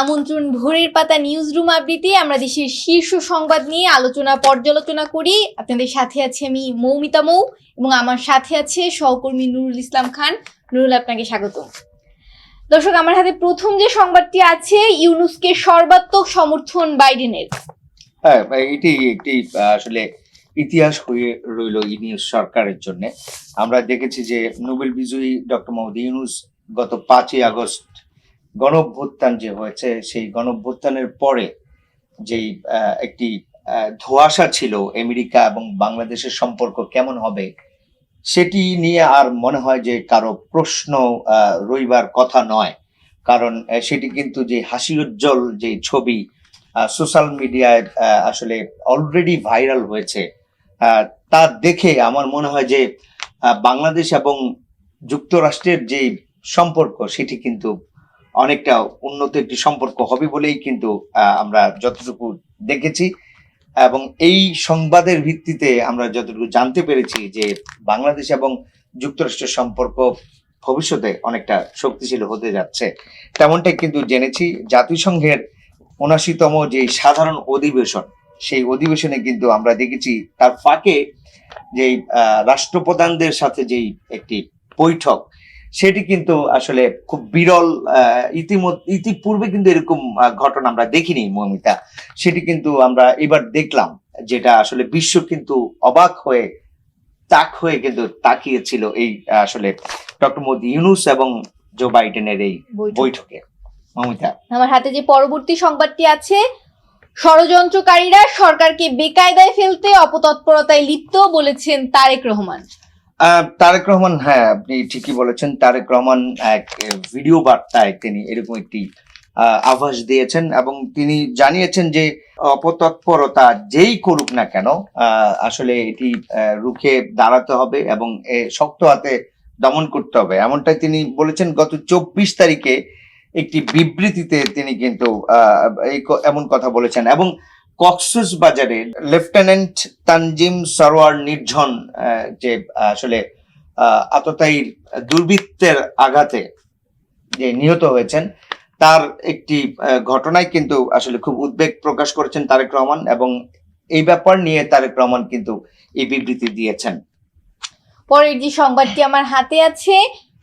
আমন্ত্রণ ভোরের পাতা নিউজ রুম আবৃত্তি আমরা দেশের শীর্ষ সংবাদ নিয়ে আলোচনা, পর্যালোচনা করি। আপনাদের সাথে আছে আমি মৌমিতা মৌ এবং আমার সাথে আছে সহকর্মী নুরুল ইসলাম খান। নুরুল, আপনাকে স্বাগত দর্শক, আমার হাতে প্রথম যে সংবাদটি আছে, ইউনুসকে সর্বাত্মক সমর্থন বাইডেনের। হ্যাঁ এটি একটি, আসলে ইতিহাস হয়ে রইল ইউনিয়ন সরকারের জন্য। আমরা দেখেছি যে নোবেল বিজয়ী ডক্টর মোহাম্মদ ইউনুস গত পাঁচই আগস্ট গণঅভ্যুত্থান যে হয়েছে, সেই গণঅভ্যুত্থানের পরে যেই একটি ধোঁয়াশা ছিল আমেরিকা এবং বাংলাদেশের সম্পর্ক কেমন হবে, সেটি নিয়ে আর মনে হয় যে কারও প্রশ্ন রইবার কথা নয়। কারণ সেটি কিন্তু যে হাসি উজ্জ্বল যে ছবি সোশ্যাল মিডিয়ায় আসলে অলরেডি ভাইরাল হয়েছে তা দেখে আমার মনে হয় যে বাংলাদেশ এবং যুক্তরাষ্ট্রের যে সম্পর্ক, সেটি কিন্তু অনেকটা উন্নত একটি সম্পর্ক হবে বলেই কিন্তু আমরা যতটুকু দেখেছি। এবং এই সংবাদের ভিত্তিতে আমরা যতটুকু জানতে পেরেছি যে বাংলাদেশ এবং যুক্তরাষ্ট্রের সম্পর্ক ভবিষ্যতে অনেকটা শক্তিশালী হতে যাচ্ছে। তেমনটাই কিন্তু জেনেছি, জাতিসংঘের উনাশিতম যে সাধারণ অধিবেশন, সেই অধিবেশনে কিন্তু আমরা দেখেছি তার ফাঁকে যে রাষ্ট্রপ্রধানদের সাথে যেই একটি বৈঠক সেটি কিন্তু আসলে খুব বিরল ইতিমধ্যে ইতিপূর্বে কিন্তু এরকম ঘটনা আমরা দেখিনি মমিতা। সেটি কিন্তু আমরা এবার দেখলাম যেটা আসলে বিশ্ব কিন্তু অবাক হয়ে তাক হয়ে কিন্তু তাকিয়েছিল এই আসলে ডক্টর মোদী ইউনুস এবং জো বাইডেনের এই বৈঠকে। মমিতা। আমার হাতে যে পরবর্তী সংবাদটি আছে ষড়যন্ত্রকারীরা সরকারকে বেকায়দায় ফেলতে অপতৎপরতায় লিপ্ত বলেছেন তারেক রহমান। তারেক রহমান হ্যাঁ আপনি ঠিকই বলেছেন, তারেক রহমান এক ভিডিও বার্তায় তিনি এরকম একটি আভাস দিয়েছেন এবং তিনি জানিয়েছেন যে অপতৎপরতা যেই করুক না কেন আসলে এটি রুখে দাঁড়াতে হবে এবং শক্ত হাতে দমন করতে হবে। এমনটাই তিনি বলেছেন, গত চব্বিশ তারিখে একটি বিবৃতিতে তিনি কিন্তু এমন কথা বলেছেন এবং কক্সস বাজারে লেফটেন্যান্ট তানজিম সরোয়ার নির্ঝন যে আসলে আততায়ীর দুর্বৃত্তের আঘাতে যে নিহত হয়েছেন, তার একটি ঘটনায় কিন্তু আসলে খুব উদ্বেগ প্রকাশ করেছেন তারেক রহমান এবং এই ব্যাপার নিয়ে তারেক রহমান কিন্তু এই বিবৃতি দিয়েছেন। পরের যে সংবাদটি আমার হাতে আছে,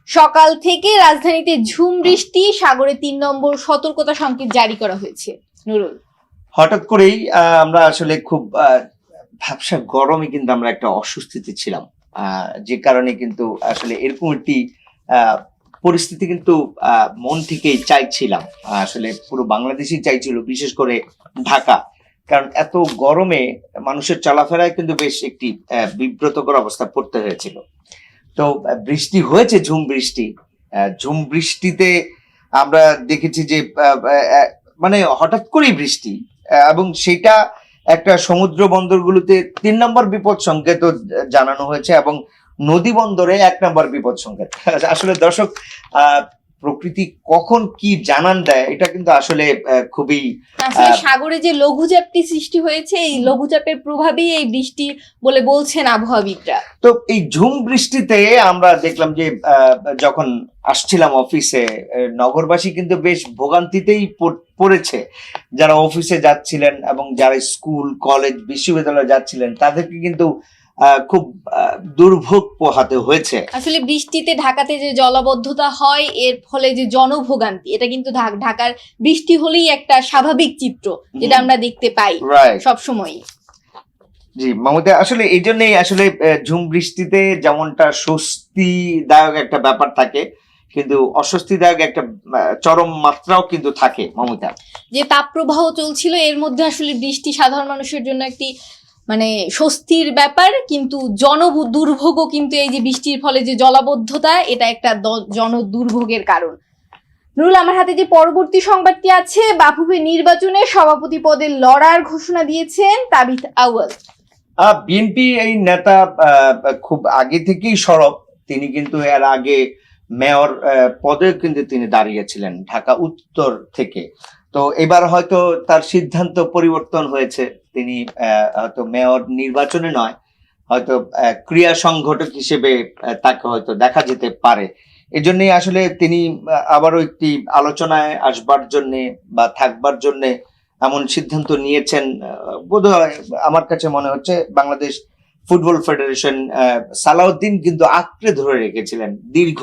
সকাল থেকে রাজধানীতে ঝুম বৃষ্টি, সাগরে তিন নম্বর সতর্কতা সংকেত জারি করা হয়েছে। নুরুল। হঠাৎ করেই আমরা আসলে খুব আহ, ভ্যাবসা গরমে কিন্তু আমরা একটা অস্বস্তিতে ছিলাম। যে কারণে কিন্তু আসলে এরকম একটি পরিস্থিতি কিন্তু মন থেকেই চাইছিলাম। আসলে পুরো বাংলাদেশই চাইছিল বিশেষ করে ঢাকা। কারণ এত গরমে মানুষের চলাফেরায় কিন্তু বেশ একটি বিব্রতকর অবস্থা পড়তে হয়েছিল। তো বৃষ্টি হয়েছে ঝুম বৃষ্টি। ঝুম বৃষ্টিতে আমরা দেখেছি যে মানে হঠাৎ করেই বৃষ্টি। এবং সেটা একটা সমুদ্র বন্দরগুলোতে তিন নম্বর বিপদ সংকেত জানানো হয়েছে এবং নদী বন্দরে এক নম্বর বিপদ সংকেত। আসলে দর্শক প্রকৃতি কখন কি জানান দেয় এটা কিন্তু আসলে খুবই সাগরে যে লঘুচাপটি সৃষ্টি হয়েছে এই লঘুচাপের প্রভাবেই এই বৃষ্টি বলে বলছেন আবহাওয়াবিদরা। তো এই ঝুম বৃষ্টিতে আমরা দেখলাম যে আহ, যখন আসছিলাম অফিসে নগরবাসী কিন্তু বেশ ভোগান্তিতেই পড়েছে। যারা অফিসে যাচ্ছিলেন এবং যারা স্কুল কলেজ বিশ্ববিদ্যালয়ে যাচ্ছিলেন তাদেরকে কিন্তু খুব দুর্ভোগ পোহাতে হয়েছে। আসলে বৃষ্টিতে ঢাকাতে যে জলাবদ্ধতা হয় এর ফলে যে জনভোগান্তি এটা কিন্তু ঢাকার বৃষ্টি হলেই একটা স্বাভাবিক চিত্র যেটা আমরা দেখতে পাই সব সময় জি মামুদা আসলে এই জন্যই আসলে ঝুম বৃষ্টিতে যেমনটা স্বস্তিদায়ক একটা ব্যাপার থাকে কিন্তু অস্বস্তিদায়ক একটা চরম মাত্রাও কিন্তু থাকে মমতা যে তাপ প্রবাহ চলছিল এর মধ্যে আসলে বৃষ্টি সাধারণ মানুষের জন্য একটি মানে স্বস্তির ব্যাপার, কিন্তু জন দুর্ভোগও কিন্তু এই যে বৃষ্টির ফলে যে জলাবদ্ধতা, এটা একটা জন দুর্ভোগের কারণ। নুরুল, আমার হাতে যে পরবর্তী সংবাদটি আছে, বাফুফে নির্বাচনে সভাপতি পদে লড়ার ঘোষণা দিয়েছেন তাবিথ আউয়াল। বিএনপি এই নেতা খুব আগে থেকেই সরব। তিনি কিন্তু এর আগে মেয়র পদে কিন্তু তিনি দাঁড়িয়েছিলেন ঢাকা উত্তর থেকে। তো এবার হয়তো তার সিদ্ধান্ত পরিবর্তন হয়েছে। তিনি হয়তো মেয়র নির্বাচনে নয়, হয়তো ক্রিয়া সংগঠক হিসেবে তাকে হয়তো দেখা যেতে পারে। এজন্যই আসলে তিনি আবারও একটি আলোচনায় আসবার জন্য বা থাকবার জন্য এমন সিদ্ধান্ত নিয়েছেন বোধ হয় আমার কাছে মনে হচ্ছে বাংলাদেশ ফুটবল ফেডারেশন সালাউদ্দিন কিন্তু আঁকড়ে ধরে রেখেছিলেন। দীর্ঘ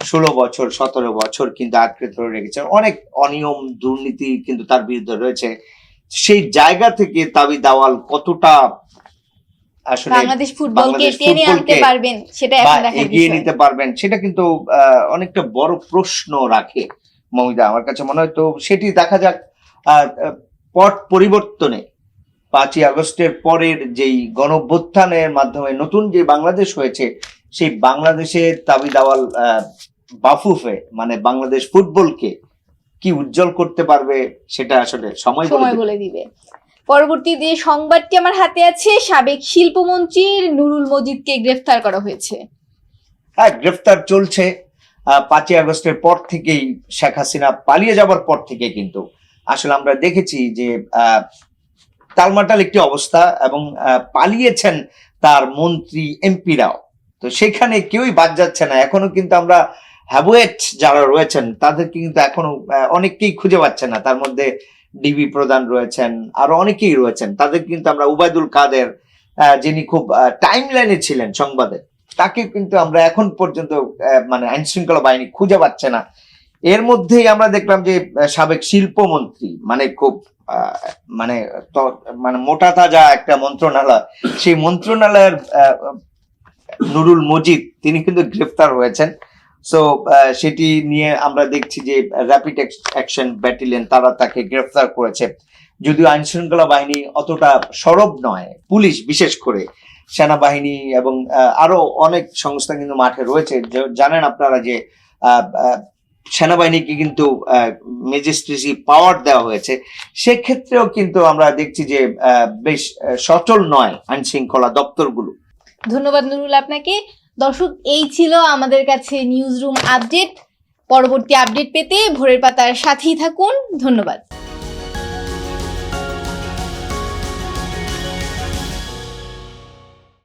ষোলো বছর, সতেরো বছর কিন্তু আঁকড়ে ধরে রেখেছেন অনেক অনিয়ম, দুর্নীতি কিন্তু তার বিরুদ্ধে রয়েছে। সেই জায়গা থেকে তাবি দাওয়াল কতটা আসলে বাংলাদেশ ফুটবলকে বাংলাদেশ টেনে আনতে পারবেন সেটা এখন দেখার এগিয়ে নিতে পারবেন সেটা কিন্তু অনেকটা বড় প্রশ্ন রাখে মমিদা আমার কাছে মনে হয় তো সেটি দেখা যাক পট পরিবর্তনে পাঁচই আগস্টের পরের যেই গণভ্যুত্থানের মাধ্যমে নতুন যে বাংলাদেশ হয়েছে সেই বাংলাদেশের দাবি দাওয়াল আহ, বাফুফে মানে বাংলাদেশ ফুটবলকে কি উজ্জ্বল করতে পারবে সেটা আসলে সময় বলে সময় বলে দিবে। পরবর্তী যে সংবাদটি আমার হাতে আছে সাবেক শিল্পমন্ত্রী নুরুল মজিদকে গ্রেফতার করা হয়েছে। হ্যাঁ গ্রেফতার চলছে পাঁচই আগস্টের পর থেকেই শেখ হাসিনা পালিয়ে যাবার পর থেকে কিন্তু আসলে আমরা দেখেছি যে আহ, টালমাটাল একটি অবস্থা এবং পালিয়েছেন তার মন্ত্রী এমপিরাও তো সেখানে কেউই বাদ যাচ্ছে না। এখনও কিন্তু আমরা হ্যাবুয়েট যারা রয়েছেন, তাদেরকে কিন্তু এখনও অনেককেই খুঁজে পাচ্ছে না। তার মধ্যে ডিবি প্রধান রয়েছেন, আরও অনেকেই রয়েছেন। তাদের কিন্তু আমরা উবায়দুল কাদের যিনি খুব টাইম লাইনে ছিলেন সংবাদে, তাকে কিন্তু আমরা এখন পর্যন্ত মানে আইন শৃঙ্খলা বাহিনী খুঁজে পাচ্ছে না। এর মধ্যেই আমরা দেখলাম যে সাবেক শিল্পমন্ত্রী মানে খুব মানে মানে মোটা তাজা একটা মন্ত্রণালয়, সেই মন্ত্রণালয়ের নুরুল মজিদ, তিনি কিন্তু গ্রেফতার হয়েছেন। সো সেটি নিয়ে আমরা দেখছি যে র্যাপিড অ্যাকশন ব্যাটালিয়ন তারা তাকে গ্রেফতার করেছে। যদিও আইন শৃঙ্খলা বাহিনী অতটা সরব নয়, পুলিশ বিশেষ করে। সেনাবাহিনী এবং আরও অনেক সংস্থা কিন্তু মাঠে রয়েছে। জানেন আপনারা যে সেনাবাহিনীকে কিন্তু ম্যাজিস্ট্রেসি পাওয়ার দেওয়া হয়েছে। সেক্ষেত্রেও কিন্তু আমরা দেখছি যে বেশ সচল নয় আইন শৃঙ্খলা দপ্তরগুলো। ধন্যবাদ নুরুল আপনাকে। দর্শক, এই ছিল আমাদের কাছে নিউজ রুম আপডেট পরবর্তী আপডেট পেতে ভোরের পাতার সাথেই থাকুন। ধন্যবাদ।